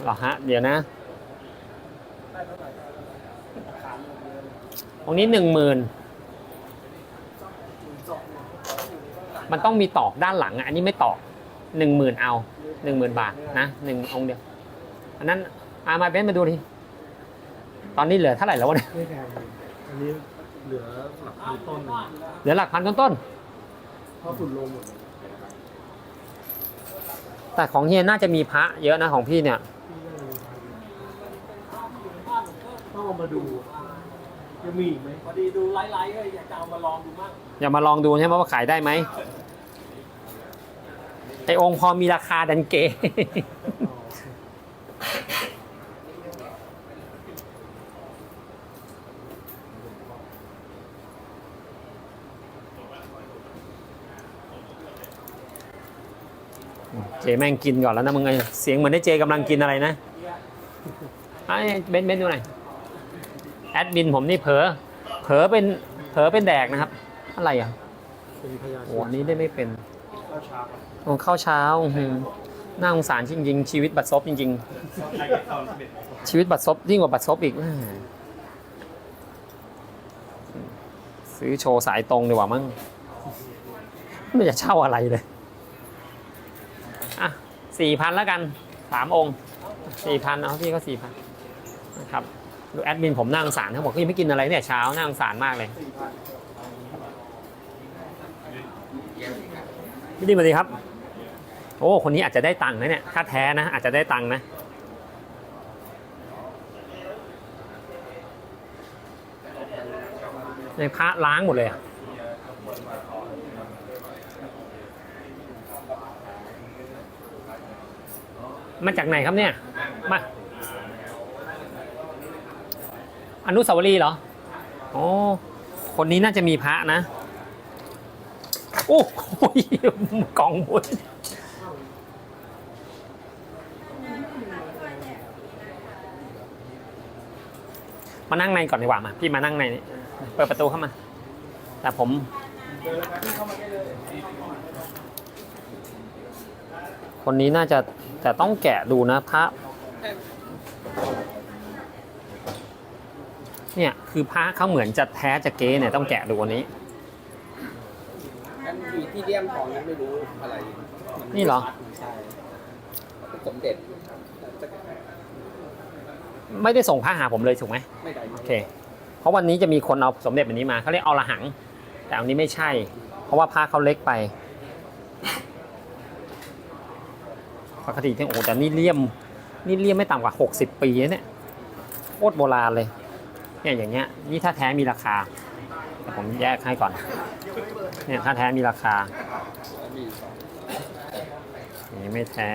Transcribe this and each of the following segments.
เหรอฮะ เดี๋ยวนะตรงนี้หนึ่งหมื่นมันต้องมีตอกด้านหลังอะอันนี้ไม่ตอกหนึ่งหมื่นเอาหนึ่งหมื่นบาทนะหนึ่งองค์เดียว อันนั้นอามาเบนซ์มาดูดิตอนนี้เหลือเท่าไหร่แล้ววะเนี่ยไม่แพงเลยอันนี้เหลือหลักพันต้นเหลือหลักพันต้นเพราะฝุ่นลงหมดเลยๆแต่ของเฮียน่าจะมีพระเยอะนะของพี่เนี่ยพี่ก็เลยต้อง เอามาดูยังมีอีกไหมพอดีดูไลฟ์ๆก็อยากจะเอามาลองดูมั่งอย่ามาลองดูใช่ไหมว่าขายได้ไหมไอองค์พอมีราคาดันเกเจแม่งกินก่อนแล้วนะมึงไงเสียงเหมือนได้เจกำลังกินอะไรนะไอ้เบนเบนดูหน่อย แอดมินผมนี่เผลอเผลอเป็นเผลอเป็นแดกนะครับ อะไรอะเป็นพยานโอ้อันนี้ได้ไม่เป็นเข้าช้าครับโอ้ข้าวเช้าอื้อหือน่าสงสารจริงๆ ชีวิตบัตรซบจริง ๆ ชีวิตบัตรซบยิ่งกว่าบัตรซบอีกแม่ซื้อโชว์สายตรงดีกว่ามั้งไม่จะเช่าอะไรเลย อะสี่พันแล้วกันสามองค์สี่พันเอาพี่ก็สี่พันนะครับ ดูแอดมินผมนั่าสงสารเขาบอกเขายังไม่กินอะไรเนี่ยเช้านั่าสงสารมากเลยพี่ดีมาดีครับ โอ้ คนนี้อาจจะได้ตังค์นะเนี่ยถ้าแท้นะอาจจะได้ตังค์นะในพระล้างหมดเลยอะมาจากไหนครับเนี่ย มา อนุสาวรีย์เหรออ๋อคนนี้น่าจะมีพระนะ โอ้โหกล่องบุญมานั่งในก่อนดีกว่ามา พี่มานั่งในนี่เปิดประตูเข้ามา แต่ผมคนนี้น่าจะแต่ต้องแกะดูนะพระ เนี่ยคือพระเขาเหมือนจะแท้จะเก๊เนี่ยต้องแกะดูอันนี้นั่นมีที่เลี่ยมทองนั้นไม่รู้อะไรมันี่เหรอใช่เป็นสมเด็จจะไม่ได้ส่งพระหาผมเลยถูกไหมไม่ได้โอเค เพราะวันนี้จะมีคนเอาสมเด็จแบบนี้มาเขาเรียกเอาละหัง แต่อันนี้ไม่ใช่ เพราะว่าพระเขาเล็กไปปกติที่โอ้แต่นี่เลี่ยมนี่เลี่ยมไม่ต่ำกว่า 60 ปีนะเนี่ยโคตรโบราณเลย เนี่ยอย่างเงี้ยนี่ถ้าแท้มีราคาแต่ผมแยกให้ก่อน เนี่ยถ้าแท้มีราคาอย่างนี้ไม่แท้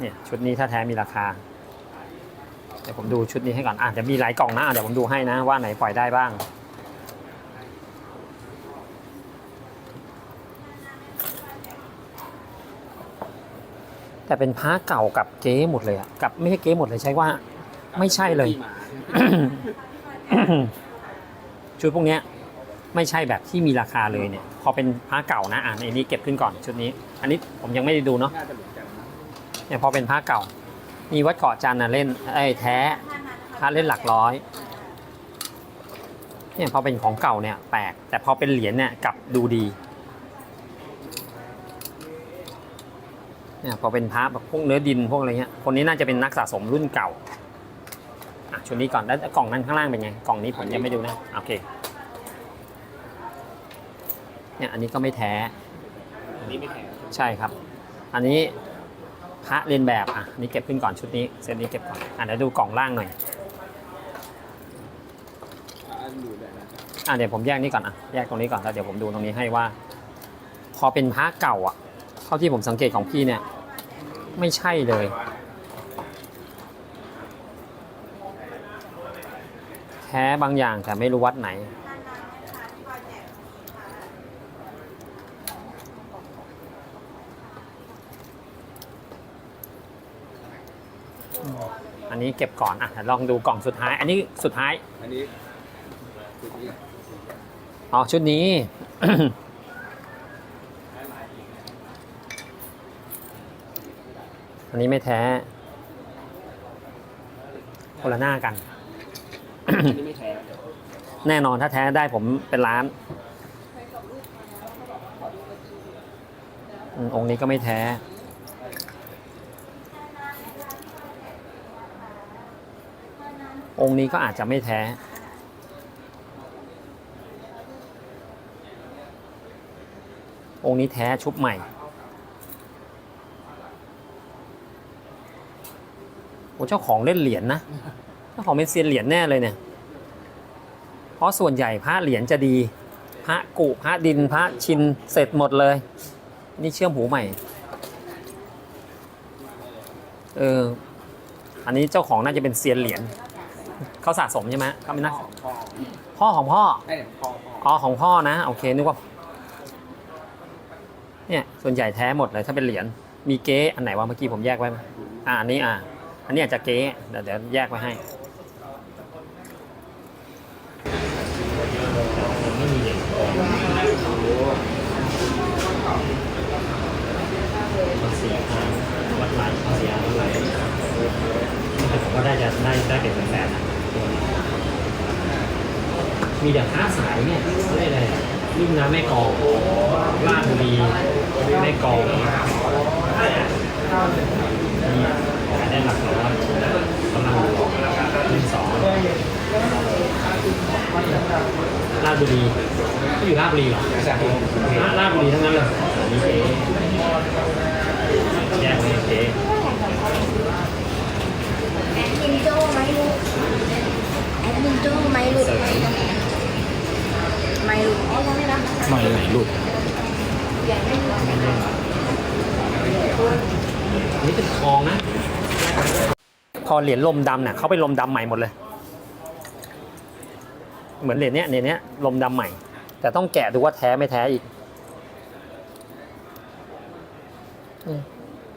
เนี่ยชุดนี้ถ้าแท้มีราคาเดี๋ยวผมดูชุดนี้ให้ก่อนอะเดี๋ยวมีหลายกล่องนะเดี๋ยวผมดูให้นะว่าไหนปล่อยได้บ้าง แต่เป็นผ้าเก่ากับเก๊หมดเลยอะกับไม่ใช่เก๊หมดเลยใช้ว่า ไม่ใช่เลยที่มาชุดพวกเนี้ย ไม่ใช่แบบที่มีราคาเลยเนี่ย พอเป็นผ้าเก่านะอะอันนี้เก็บขึ้นก่อนชุดนี้ อันนี้ผมยังไม่ได้ดูเนาะน่าจะเหมือนกันนะเนี่ยพอเป็นผ้าเก่า มีวัดเกาะจันทร์นะเล่นไอ้ยแท้พระเล่นหลักร้อยเนี่ยพอเป็นของเก่าเนี่ยแปลกแต่พอเป็นเหรียญเนี่ยกลับดูดี เนี่ยพอเป็นพระแบบพวกเนื้อดินพวกอะไรเงี้ยคนนี้น่าจะเป็นนักสะสมรุ่นเก่าอะชุดนี้ก่อนแล้วกล่องนั้นข้างล่างเป็นไงกล่องนี้ผมยังไม่ดูนะโอเคเนี่ยอันนี้ก็ไม่แท้อันนี้ไม่แพงใช่ครับ อันนี้พระเรียนแบบอะอันนี้เก็บขึ้นก่อนชุดนี้เซตนี้เก็บก่อนอะเดี๋ยวดูกล่องล่างหน่อยอันอยู่แบบนั้นอะเดี๋ยวผมแยกนี้ก่อนอะแยกตรงนี้ก่อนแล้วเดี๋ยวผมดูตรงนี้ให้ว่า พอเป็นพระเก่าอะเท่าที่ผมสังเกตของพี่เนี่ย ไม่ใช่เลย แท้บางอย่างแต่ไม่รู้วัดไหน อันนี้เก็บก่อน อะเดี๋ยวลองดูกล่องสุดท้าย อันนี้สุดท้าย อันนี้ชุดนี้อ๋อ ชุดนี้ อันนี้ไม่แท้คนละหน้ากัน อันนี้ไม่แท้แน่นอนถ้าแท้ได้ผมเป็นล้านอืมองค์นี้ก็ไม่แท้ องค์นี้ก็อาจจะไม่แท้ องค์นี้แท้ชุบใหม่ โอ้เจ้าของเล่นเหรียญนะเจ้าของเป็นเซียนเหรียญแน่เลยเนี่ย เพราะส่วนใหญ่พระเหรียญจะดี พระกุพระดินพระชินเสร็จหมดเลย นี่เชื่อมหูใหม่ เออ อันนี้เจ้าของน่าจะเป็นเซียนเหรียญเขาสะสมใช่ไหมเขาเป็นนักพ่อพ่อพ่อของพ่อได้แต่พ่อพ่ออ๋อของพ่อนะ โอเคนึกว่า เนี่ยส่วนใหญ่แท้หมดเลยถ้าเป็นเหรียญมีเก๊อันไหนวะเมื่อกี้ผมแยกไว้ไหมอ่าอันนี้อ่า อันนี้อาจจะเก๊เดี๋ยวเดี๋ยวแยกไว้ให้ไม่มีเหรียญสีทางวัดลายเสียวัดลายผมว่าได้จะได้ได้เป็นแสนๆนะตัวนี้มีแต่ค้าสายเนี่ยเขาเรียกอะไรอะรุ่มน้ำแม่กลองลาดบุรีแม่กลองมีขายได้ หลักร้อยกำลังรุ่นสองลาดบุรีก็อยู่ลาดบุรีเหรอใช่ลาลาดบุรีทั้งนั้นเลยนี่เจ๊แยกไว้เจ๊แอดมินโจ้ไหมลูกแอดมินโจ้ไหมลูกไม่ลูกอ๋อยังไม่รับมาเลยไหนลูกยังไม่รู้ไม่แน่อันนี้เป็นทองนะ พอเหรียญลมดำเนี่ยเขาไปลมดำใหม่หมดเลย เหมือนเหรียญเนี้ยเหรียญเนี้ยลมดำใหม่ แต่ต้องแกะดูว่าแท้ไม่แท้อีก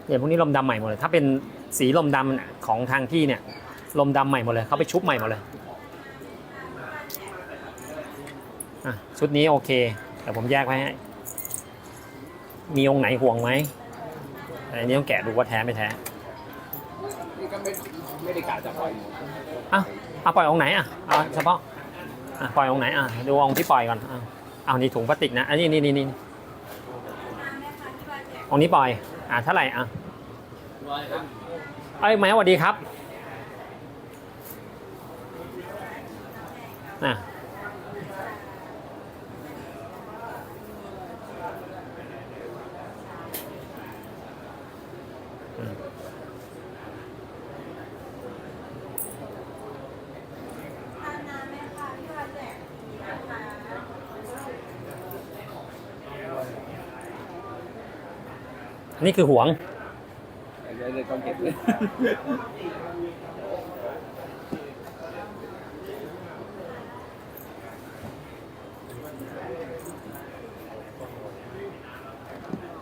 เหรียญพวกนี้ลมดำใหม่หมดเลย ถ้าเป็นสีลมดำของทางพี่เนี่ย ลมดำใหม่หมดเลยเขาไปชุบใหม่หมดเลยชุดนี้โอเคแต่ผมแยกไว้ให้มีองค์ไหนห่วงไหมอันนี้ต้องแกะดูว่าแท้ไม่แท้ ไม่ได้กะจะปล่อยหมดอะเอาปล่อยองค์ไหนอะเอาเฉพาะอะปล่อยองค์ไหนอะดูองค์ที่ปล่อยก่อนอะเอานี่ถุงพลาสติกนะอันนี้นี่นี่นี่องค์นี้ปล่อยอะเท่าไหร่อะเอ้ยแม่สวัสดีครับน่ะ นนี่คือหวงเดี๋ยวเลยต้องเก็บเลย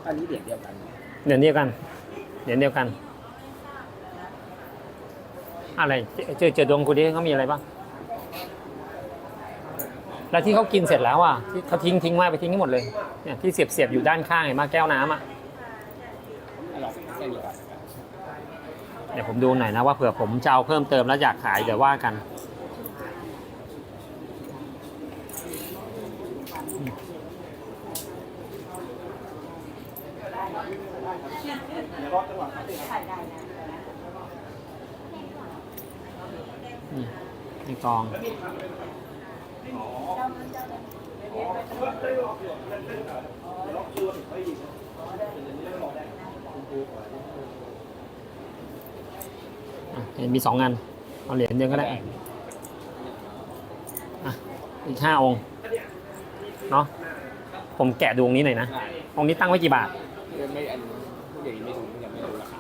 อันนี้เหรียญเดียวกัน เดี๋ยวเดียวกัน เดี๋ยวเดียวกัน อะไรเจอเจอดวงกูดิเขามีอะไรบ้าง แล้วที่เขากินเสร็จแล้วอะที่เขาทิ้งทิ้งไว้ไปทิ้งให้หมดเลย เนี่ยที่เสียบเสียบอยู่ด้านข้างเห็นไหมาแก้วน้ำอะ อร่อยแค่นี้ครับ เดี๋ยว ผมดูหน่อยนะว่าเผื่อผมจะเอาเพิ่มเติมแล้วอยากขายเดี๋ยวว่ากันนี่ในกองอะเห็น มีสองอันเอาเหรียญเดียวก็ได้อะอีกห้าองค์เนาะผมแกะดวงนี้หน่อยนะ องค์นี้ตั้งไว้กี่บาทยังไม่อันผู้ใหญ่ไม่รู้ยังไม่รู้ราคา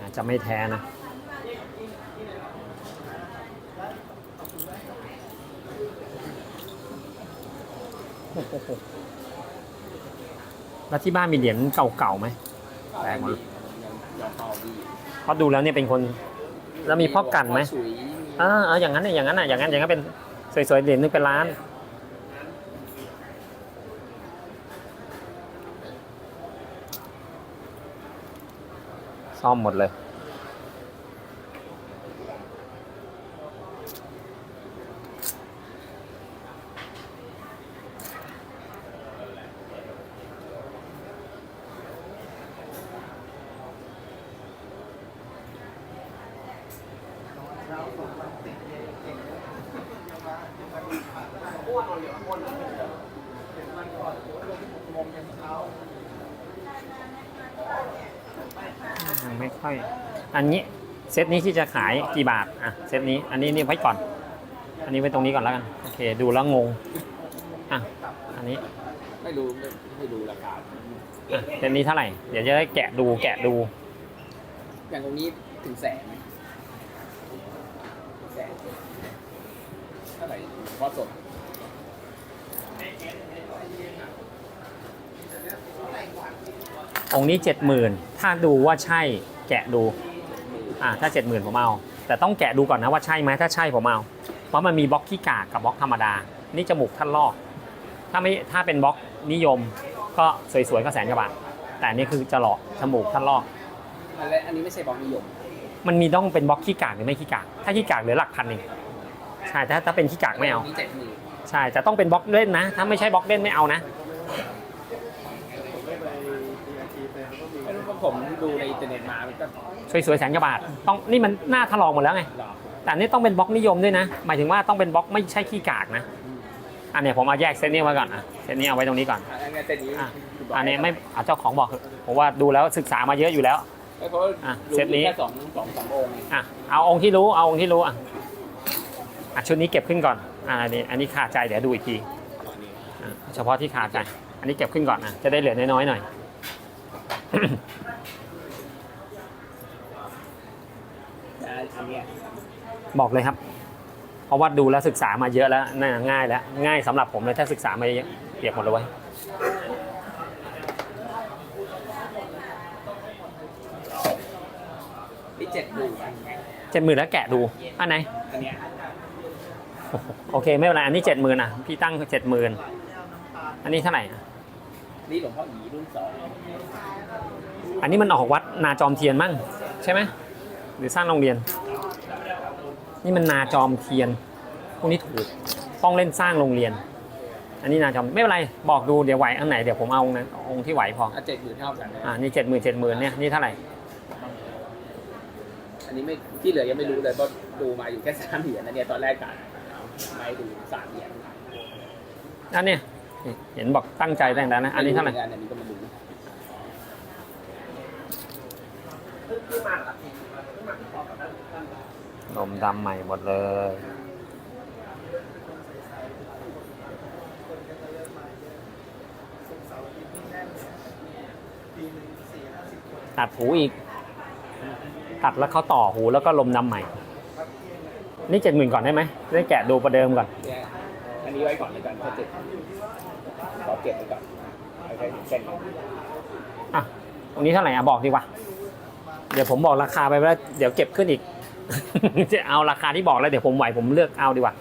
อาจจะไม่แท้นะ แล้วที่บ้านมีเหรียญเก่าๆไหมแปลกไม่ว่ะมียอมเป่าดีเพราะดูแล้วเนี่ยเป็นคน แล้วมีพ่อกันไหมฉุยอ่าเอาอย่างนั้นเนี่ยอย่างนั้นอะอย่างนั้นอย่างนั้นเป็นสวยๆเหรียญนึงเป็นล้านซ่อมหมดเลย ค่อย อันนี้เซตนี้ที่จะขายกี่บาทอะเซตนี้อันนี้นี่ไว้ก่อน อันนี้ไว้ตรงนี้ก่อนแล้วกันโอเค ดูแล้วงงอะอันนี้ไม่รู้ไม่ไม่รู้ราคาอะเซตนี้เท่าไหร่ เดี๋ยวจะได้แกะดูแกะดู อย่างตรงนี้ถึงแสนไหมแสนเท่าไหร่เพราะสดองค์นี้เจ็ดหมื่นถ้าดูว่าใช่ แกะดูอ่าถ้าเจ็ดหมื่นผมเอาแต่ต้องแกะดูก่อนนะว่าใช่ไหมถ้าใช่ผมเอาเพราะมันมีบล็อกขี้กากกับบล็อกธรรมดา นี่จมูกท่านลอก ถ้าไม่ถ้าเป็นบล็อกนิยมก็สวยๆก็แสนกว่าบาทแต่อันนี่คือจะหลอกจมูกท่านลอกอันและอันนี้ไม่ใช่บล็อกนิยม มันมีต้องเป็นบล็อกขี้กากหรือไม่ขี้กาก ถ้าขี้กากเหลือหลักพันเองใช่แต่ถ้าถ้าเป็นขี้กากไม่เอานนี้เจ็ดหมื่นใช่แต่ต้องเป็นบล็อกเล่นนะ ถ้าไม่ใช่บล็อกเล่นไม่เอานะ ผมไม่ไปทีไอทีแต่เขาก็มี ไม่รู้ว่า ผมดูในอินเทอร์เน็ตมามันก็สวยๆแสนกว่าบาท ต้องนี่มันหน้าถลอกหมดแล้วไง หลอกแต่อันนี่ต้องเป็นบล็อกนิยมด้วยนะ หมายถึงว่าต้องเป็นบล็อกไม่ใช่ขี้กากนะ อันเนี้ยผมเอาแยกเซตนี้ไว้ก่อนอะเซตนี้เอาไว้ตรงนี้ก่อน อันนี้เจ็ดนี้อะ คืบกอันนี้ไม่อะเจ้าของบอกเถอะผมว่าดูแล้วศึกษามาเยอะอยู่แล้วไม่เพราะว่าอะรู้เซตนี้ แค่สองสองสององค์เองอะเอาองค์ที่รู้เอาองค์ที่รู้อะอะชุดนี้เก็บขึ้นก่อนอะอันนี้อันนี้ขาดใจเดี๋ยวดูอีกทีอันนี้อะเฉพาะที่ขาดใจ อันนี้เก็บขึ้นก่อนนะจะได้เหลือน้อยๆหน่อย แต่อัน เนี้ยบอกเลยครับเพราะว่าดูแล้วศึกษามาเยอะแล้วน่าง่ายแล้วง่ายสำหรับผมเลยถ้าศึกษามาเยอะเปียกหมดเลยเว้ยนี่เจ็ดหมื่นเจ็ดหมื่นแล้วแกะดูอันไหนอันเนี้ยโอเคไม่เป็นไรอันนี้เจ็ดหมื่นอะพี่ตั้งเจ็ดหมื่นอันนี้เท่าไหร่อะนี่หลวงพ่อหยีรุ่นสองอันนี้มันออกวัดนาจอมเทียนมั้งใช่ไหมหรือสร้างโรงเรียน นี่มันนาจอมเทียน พวกนี้ถูก ต้องเล่นสร้างโรงเรียน อันนี้นาจอมไม่เป็นไร บอกดูเดี๋ยวไหวอันไหนเดี๋ยวผมเอาองค์นั้นองค์ที่ไหวพอ อะเจ็ดหมื่นเท่ากันนะอ่า นี่เจ็ดหมื่นเจ็ดหมื่นเนี่ย นี่เท่าไหร่ อันนี้ไม่ที่เหลือยังไม่รู้เลยเพราะดูมาอยู่แค่สามเหรียญนะเนี่ยตอนแรกกันไม่ดูสามเหรียญอันเนี้ยนี่เห็นบอกตั้งใจแต่งแต่นะ อันนี้เท่าไหร่ ม่อันนี้ก็ไมาดู นมดำใหม่หมดเลย ตัดหูอีก ตัดแล้วเขาต่อหูแล้วก็ลมดำใหม่ นี่เจ็ดหมื่นก่อนได้ไหมได้แกะดูประเดิมก่อนเนี่ยอันนี้ไว้ก่อนเลยกันถ้าเจ็ดขอเก็บไว้ก่อนเอาแค่เส้นอะตรงนี้เท่าไหร่อะบอกดีกว่า เดี๋ยวผมบอกราคาไปแล้ว เดี๋ยวเก็บขึ้นอีก จะเอาราคาที่บอกแล้วเดี๋ยวผมไหวผมเลือกเอาดีกว่า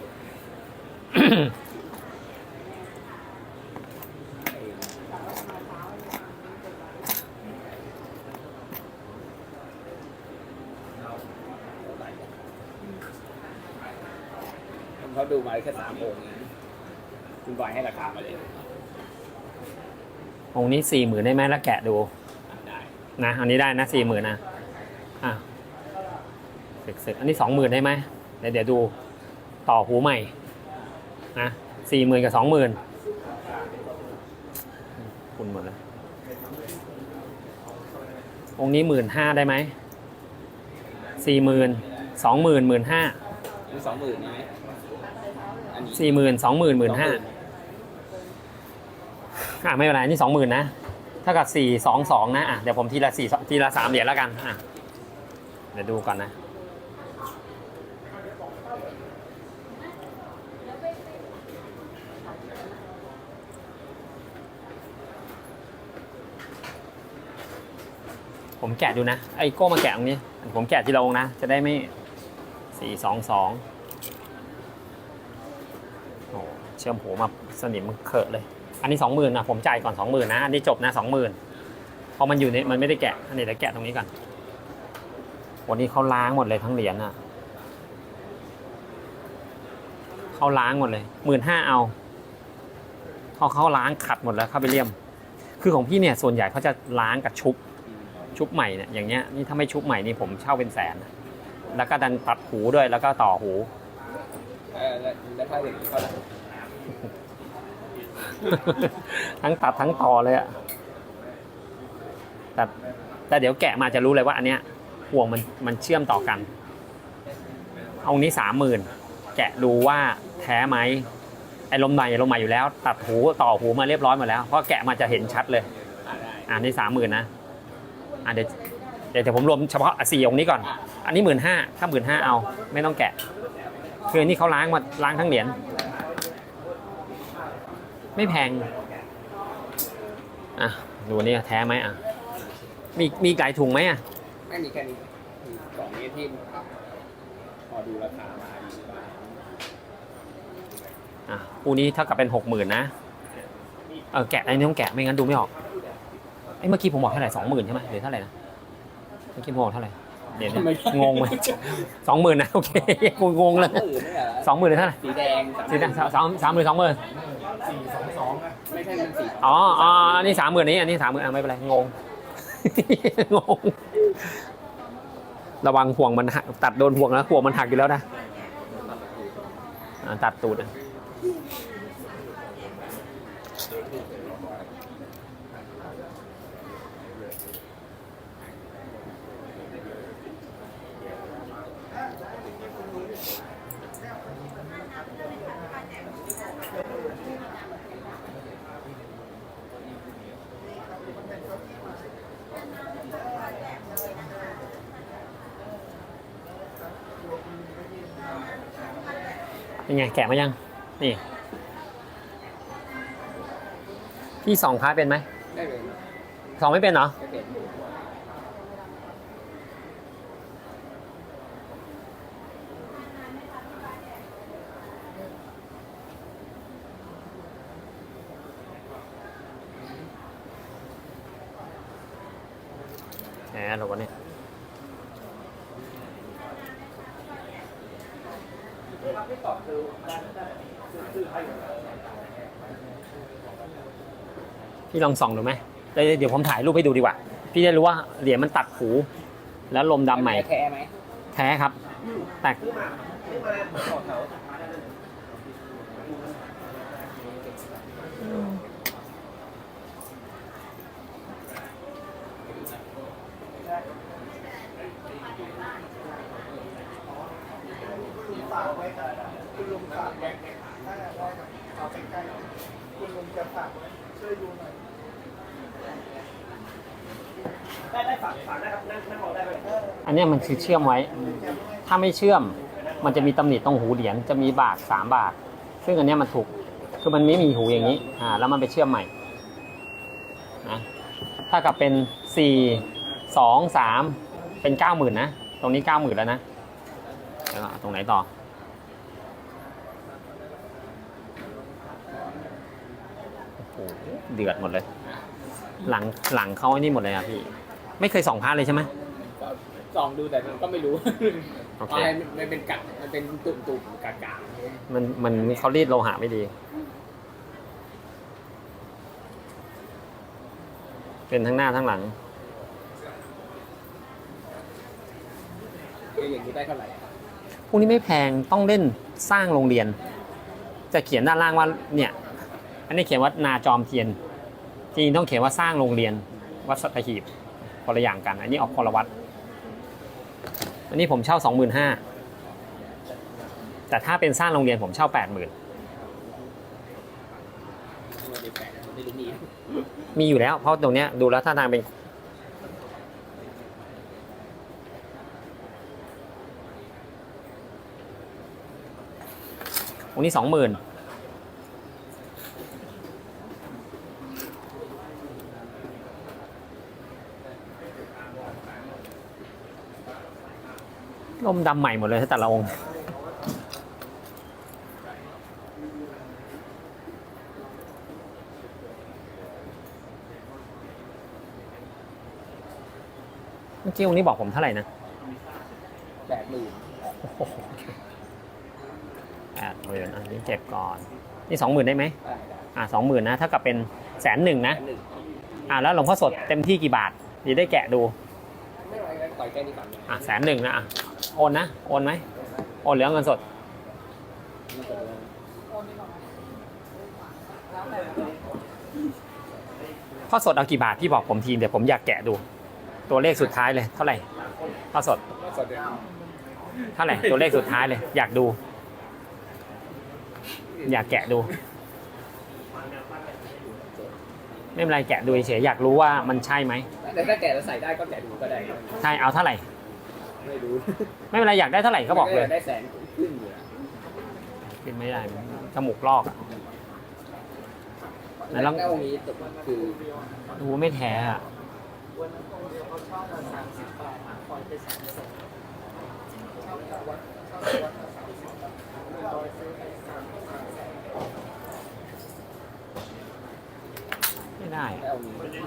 ผมเขาดูมาแค่สามองค์เองคุณบอยให้ราคามาเลย องค์นี้สี่หมื่นได้ไหมแล้วแกะดูได้นะอันนี้ได้นะสี่หมื่นนะอะ ศึกศึกอันนี้สองหมื่นได้ไหมเดี๋ยวเดี๋ยวดูต่อหูใหม่นะสี่หมื่นกับสองหมื่นคุณหมดเลยองค์นี้หมื่นห้าได้ไหมสี่หมื่นสองหมื่นหมื่นห้านี่สองหมื่นใช่ไหมอันนี้สี่หมื่นสองหมื่นหมื่นห้า20,000อะไม่เป็นไรนี่สองหมื่นนะถ้ากับสี่สองสองนะอะเดี๋ยวผมทีละสี่ทีละสามเหรียญแล้วกันอะเดี๋ยวดูก่อนนะ ผมแกะดูนะไอ้โก้มาแกะตรงนี้ ผมแกะทีละองค์นะ จะได้ไม่สี่สองสองโอ้เชื่อมหูมาสนิมมันเขอะเลย อันนี้สองหมื่นนะผมจ่ายก่อนสองหมื่นนะ อันนี้จบนะสองหมื่นพอมันอยู่ในมันไม่ได้แกะ อันนี้เดี๋ยวแกะตรงนี้ก่อนวันนี้เขาล้างหมดเลยทั้งเหรียญอะเขาล้างหมดเลยหมื่นห้าเอาเขาเขาล้างขัดหมดแล้วเข้าไปเลี่ยม คือของพี่เนี่ยส่วนใหญ่เขาจะล้างกับชุบ ชุบใหม่เนี่ยอย่างเงี้ยนี่ถ้าไม่ชุบใหม่นี่ผมเช่าเป็นแสน แล้วก็ดันตัดหูด้วยแล้วก็ต่อหูเออแล้วแล้วถ้าอย่างนี้เท่าไหร่ทั้งตัดทั้งต่อเลยอะแต่แต่เดี๋ยวแกะมาจะรู้เลยว่าอันเนี้ยห่วงมันมันเชื่อมต่อกัน เอานี้สามหมื่นแกะดูว่าแท้ไหมไอ้ลมใหม่ลมใหม่อยู่แล้ว ตัดหูต่อหูมาเรียบร้อยหมดแล้วเพราะแกะมาจะเห็นชัดเลย อ่าได้อ่านี่สามหมื่นนะ อ่าเดี๋ยวเดี๋ยวเดี๋ยวผมรวมเฉพาะสี่องค์นี้ก่อน อันนี้หมื่นห้าถ้าหมื่นห้าเอาไม่ต้องแกะ คืออนนี่เขาล้างมาล้างทั้งเหรียญไม่แพง อะ ดูอันนี่แท้ไหมอะ มีมีหลายถุงไหมอะ ไม่มีแค่นี้มีกล่องนี้ที่พอดูราคามาดีกว่าอะคู่นี้เท่ากับเป็นหกหมื่นนะ เออแกะไอ้นี่ต้องแกะไม่งั้นดูไม่ออก ไอ้เมื่อกี้ผมบอกเท่าไหร่สองหมื่นใช่ไหมหรือเท่าไหร่นะเมื่อกี้ผมบอกเท่าไหร่เดี๋ยวนะงงไหมสองหมื่นนะโอเคกูงงเลยอื่นไม่เหรอสองหมื่นหรือเท่าไหร่สีแดงสีแดงสามสามสามหมื่นสองหมื่นสี่สองสองอะไม่ใช่มันสีอ๋ออ๋ออันนี้สามหมื่นนี้อันนี้สามหมื่นอะไม่เป็นไรงงงงระวังห่วงมันหักตัดโดนห่วงแล้วห่วงมันหักอยู่แล้วนะอะตัดตูดอะ เป็นไงแกะมายัง นี่ พี่สองพาร์ทเป็นไหมไม่เป็นสองไม่เป็นเหรอ ไม่เป็น แหมหรอวะเนี่ย พี่ลองส่องดูไหมเดี๋ยวเดี๋ยวผมถ่ายรูปให้ดูดีกว่า พี่ได้รู้ว่าเหรียญมันตัดหู แล้วลมดำใหม่แท้ไหมแท้ครับ แต่ ฝากไว้คุณลุงฝากไว้ถ้าเราเอาใกล้ๆคุณลุงจะฝากไว้ช่วยดูหน่อย ได้ได้ฝากฝากได้ครับนั่งนั่งรอได้ไหมอันเนี้ยมันคือเชื่อมไว้ ถ้าไม่เชื่อม มันจะมีตำหนิตรงหูเหรียญจะมีบากสามบาก ซึ่งอันเนี้ยมันถูก คือมันไม่มีหูอย่างนี้ อ่า แล้วมันไปเชื่อมใหม่ นะ ถ้ากับเป็นสี่สองสามเป็นเก้าหมื่นนะ ตรงนี้เก้าหมื่นแล้วนะแล้วตรงไหนต่อโอ้โหเดือดหมดเลย หลังหลังเขาไอ้นี่หมดเลยอะพี่ ไม่เคยส่องพาร์ทเลยใช่ไหม ก็ส่องดูแต่ก็ไม่รู้โอเค อะไรมันเป็นกัดมันเป็นตุ่มตุ่มๆกากามันมันเขารีดโลหะไม่ดี เป็นทั้งหน้าทั้งหลัง คืออย่างนี้ได้เท่าไหร่พวกนี้ไม่แพงต้องเล่นสร้างโรงเรียน จะเขียนด้านล่างว่าเนี่ย อันนี้เขียนว่านาจอมเทียน จริงๆต้องเขียนว่าสร้างโรงเรียน วัดสัตหีบ คนละอย่างกัน อันนี้ออกคนละวัด อันนี้ผมเช่าสองหมื่นห้าแต่ถ้าเป็นสร้างโรงเรียนผมเช่าแปดหมื่นมีอยู่แล้ว เพราะตรงเนี้ยดูแล้วท่าทางเป็นองค์นี้สองหมื่น มดำใหม่หมดเลยแต่ละองค์เมื่อกี้องค์นี้บอกผมเท่าไหร่นะแปดหมื่นแปดหมื่นอันนี้เก็บก่อน นี่สองหมื่นได้ไหมได้ได้อ่าสองหมื่นนะเท่ากับเป็นแสนหนึ่งนะหนึ่งอ่าแล้วหลวงพ่อสดเต็มที่กี่บาทเดี๋ยวได้แกะดูไม่เป็นไรต่อยแค่นี้ก่อนอะแสนหนึ่งนะอะ โอนนะ โอนไหมโอนเหลือเงินสดมันจะเป็นพ่อสดเอากี่บาทพี่บอกผมทีเดี๋ยวผมอยากแกะดู ตัวเลขสุดท้ายเลยเท่าไหร่พ่อสดสดเดียวเท่าไหร่ตัวเลขสุดท้ายเลย อยากดู อยากแกะดู ไม่เป็นไรแกะดูเฉยๆอยากรู้ว่ามันใช่ไหมแต่ถ้าแกะแล้วใส่ได้ก็แกะดูก็ได้ ใช่เอาเท่าไหร่ ไม่รู้ ไม่เป็นไรอยากได้เท่าไหร่ก็บอกเลยได้แสนขึ้นอยู่นะกินไม่ได้จมูกลอกอะไหนลองแล้วองค์นี้คือดูไม่แท้อะไม่ได้อะแล้วองค์นี้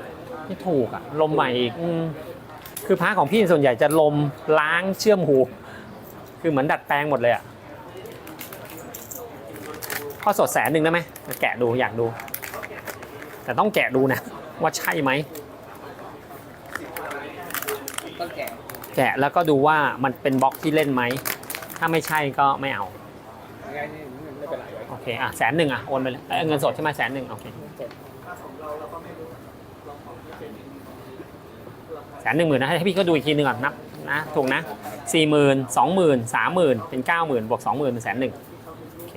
ไม่ถูกอะลมใหม่อีกอืม คือพระของพี่ส่วนใหญ่จะลมล้างเชื่อมหู คือเหมือนดัดแปลงหมดเลยอะพอสดแสนหนึ่งได้ไหมแกะดูอยากดู แต่ต้องแกะดูนะว่าใช่ไหมแกะแล้วก็ดูว่ามันเป็นบล็อกที่เล่นไหม ถ้าไม่ใช่ก็ไม่เอาโอเคอะแสนหนึ่งอะโอนไปเลยเอ้ยเงินสดใช่ไหมแสนหนึ่งโอเค ถ้าของเราเราก็ไม่รู้ลองของที่เป็น แส นหนึ่งหมื่นนะให้พี่ก็ดูอีกทีหนึ่งก่อนนับนะถูกนะสี่หมื่นสองหมื่นสามหมื่นเป็นเก้าหมื่นบวกสองหมื่นเป็นแสนหนึ่งโอเค